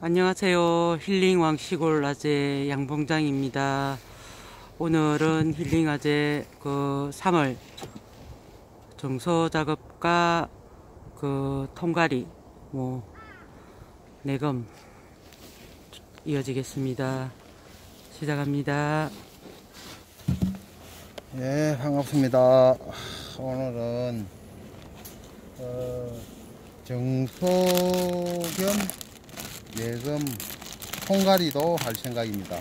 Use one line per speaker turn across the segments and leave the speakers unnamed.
안녕하세요. 힐링왕 시골 아재 양봉장입니다. 오늘은 힐링 아재 그 3월 정서 작업과 그 통가리 뭐 내검 이어지겠습니다. 시작합니다.
예, 반갑습니다. 오늘은 어, 정소 겸 예금 통가리도 할 생각입니다. 아,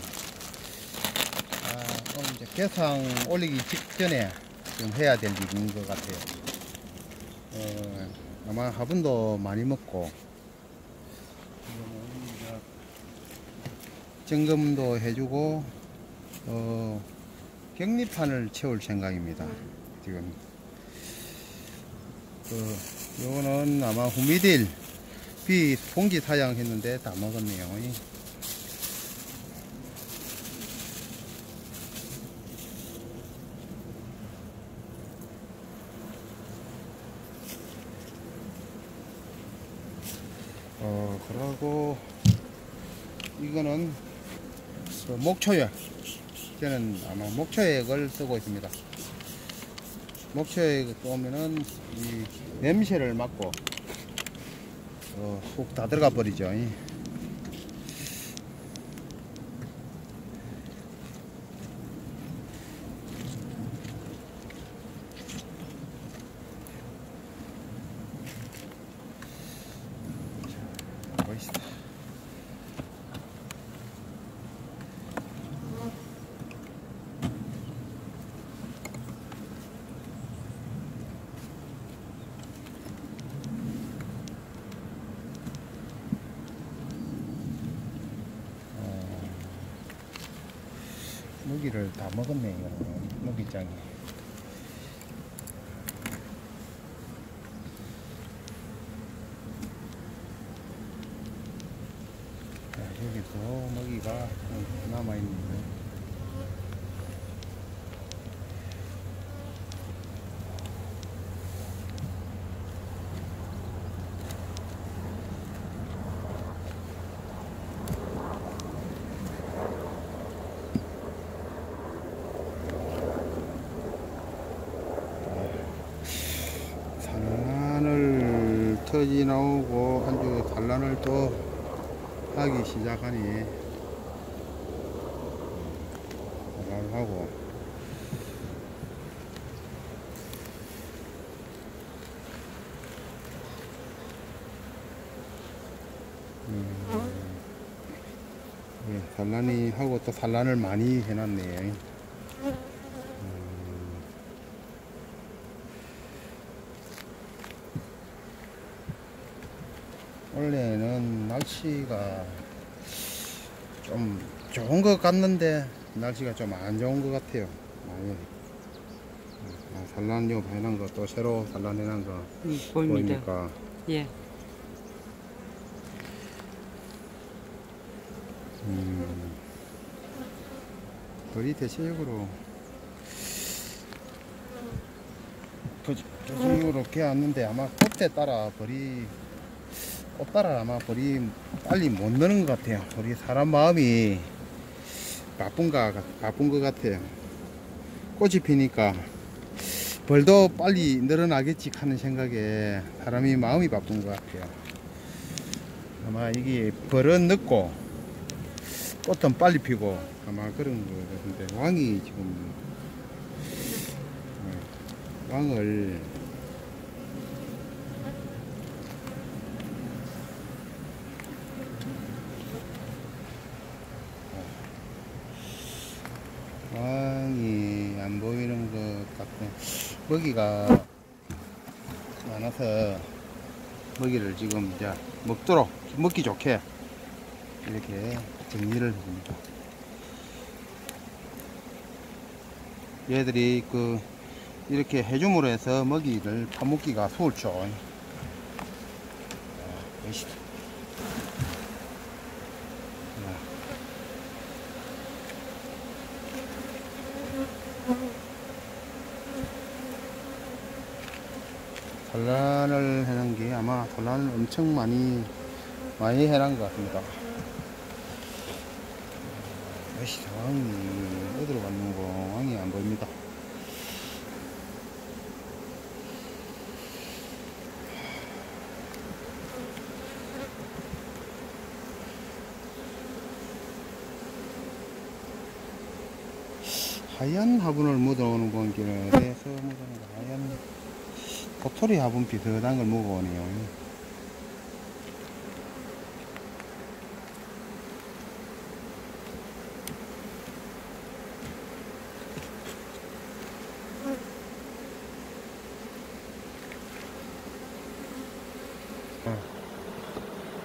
오늘 이제 개상 올리기 직전에 좀 해야 될 일인 것 같아요. 어, 아마 화분도 많이 먹고 점검도 해주고 어, 격리판을 채울 생각입니다. 지금 그 요거는 아마 후미딜 비 봉지 사양했는데 다 먹었네요. 어 그러고 이거는 그 목초약 저는 아마 목초액을 쓰고 있습니다. 목초액 쏘면은 이 냄새를 맡고 어, 훅다 들어가 버리죠. 보이시다. 먹이를 다 먹었네 이거는 먹이장이 자, 여기도 먹이가 남아있는데 터지 나오고 한주 산란을 또 하기 시작하니 산란하고 음, 예, 산란이 하고 또 산란을 많이 해놨네. 원래는 날씨가 좀 좋은 것 같는데 날씨가 좀 안 좋은 것 같아요. 많이. 아, 산란요 해놓은 거또 새로 산란해놓은 거
음, 보입니다.
보이니까
예.
음, 거리 대체적으로 대체적으로 개 왔는데 아마 꽃에 따라 벌이 꽃 따라 아마 벌이 빨리 못 느는 것 같아요. 우리 사람 마음이 바쁜가 바쁜 것 같아요. 꽃이 피니까 벌도 빨리 늘어나겠지 하는 생각에 사람이 마음이 바쁜 것 같아요. 아마 이게 벌은 늦고 꽃은 빨리 피고 아마 그런 거 같은데 왕이 지금 어, 왕을 왕이 안 보이는 것 같아. 먹이가 많아서 먹이를 지금 이제 먹도록 먹기 좋게 이렇게 정리를 해줍니다. 얘들이 그 이렇게 해줌으로 해서 먹이를 파먹기가 수월죠. 자, 보시죠. 아마 도난을 엄청 많이 많이 해놓은 것 같습니다. 아씨 왕이 어디로 갔는고 왕이 안 보입니다. 하얀 화분을 묻어오는 공기에 대해서 도토리 화분 비슷한 걸 먹어오네요.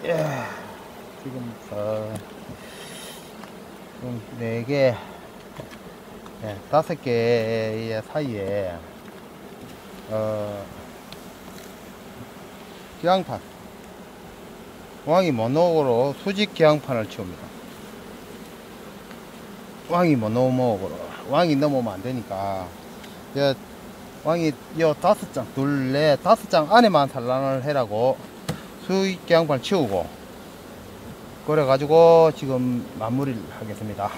예, 지금 어, 지금 네 개, 네, 다섯 개의 사이에 어, 기왕판 왕이 모노으로 수직 기왕판을 치웁니다. 왕이 모노목으로 왕이 넘으면 안 되니까 여, 왕이 요 다섯 장, 둘, 넷, 다섯 장 안에만 산란을 해라고 수익 기왕판 치우고 그래 가지고 지금 마무리를 하겠습니다.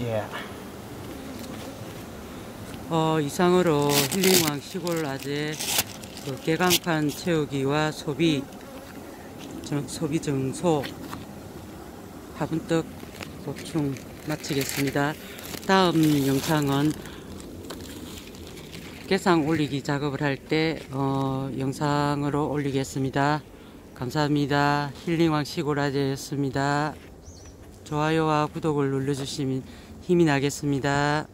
예.
어, 이상으로 힐링왕 시골 아재 그 개강판 채우기와 소비 정, 소비 정소 화분떡 보충 마치겠습니다. 다음 영상은 개상 올리기 작업을 할때 어, 영상으로 올리겠습니다. 감사합니다. 힐링왕 시골 아재였습니다. 좋아요와 구독을 눌러주시면 힘이 나겠습니다.